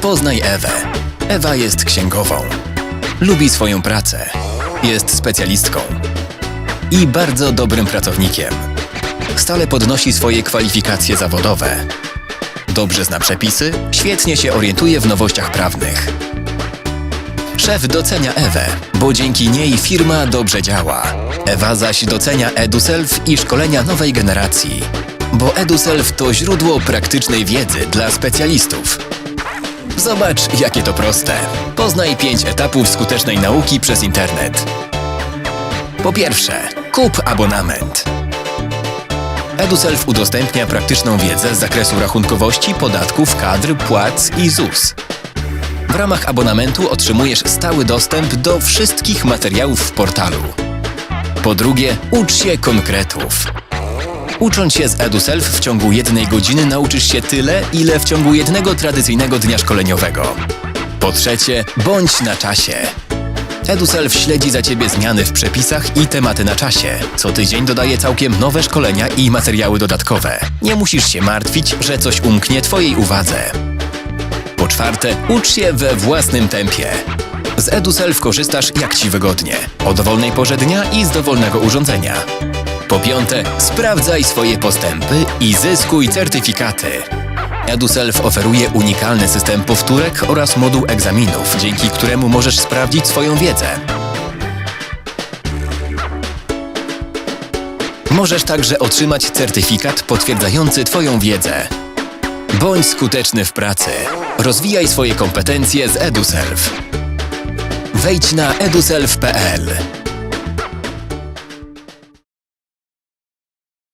Poznaj Ewę. Ewa jest księgową. Lubi swoją pracę. Jest specjalistką. I bardzo dobrym pracownikiem. Stale podnosi swoje kwalifikacje zawodowe. Dobrze zna przepisy, świetnie się orientuje w nowościach prawnych. Szef docenia Ewę, bo dzięki niej firma dobrze działa. Ewa zaś docenia EduSelf i szkolenia nowej generacji. Bo EduSelf to źródło praktycznej wiedzy dla specjalistów. Zobacz, jakie to proste. Poznaj pięć etapów skutecznej nauki przez internet. Po pierwsze, kup abonament. EduSelf udostępnia praktyczną wiedzę z zakresu rachunkowości, podatków, kadr, płac i ZUS. W ramach abonamentu otrzymujesz stały dostęp do wszystkich materiałów w portalu. Po drugie, ucz się konkretów. Ucząc się z EduSelf w ciągu jednej godziny nauczysz się tyle, ile w ciągu jednego tradycyjnego dnia szkoleniowego. Po trzecie, bądź na czasie. EduSelf śledzi za Ciebie zmiany w przepisach i tematy na czasie. Co tydzień dodaje całkiem nowe szkolenia i materiały dodatkowe. Nie musisz się martwić, że coś umknie Twojej uwadze. Po czwarte, ucz się we własnym tempie. Z EduSelf korzystasz jak Ci wygodnie, o dowolnej porze dnia i z dowolnego urządzenia. Po piąte, sprawdzaj swoje postępy i zyskuj certyfikaty. EduSelf oferuje unikalny system powtórek oraz moduł egzaminów, dzięki któremu możesz sprawdzić swoją wiedzę. Możesz także otrzymać certyfikat potwierdzający Twoją wiedzę. Bądź skuteczny w pracy. Rozwijaj swoje kompetencje z EduSelf. Wejdź na eduself.pl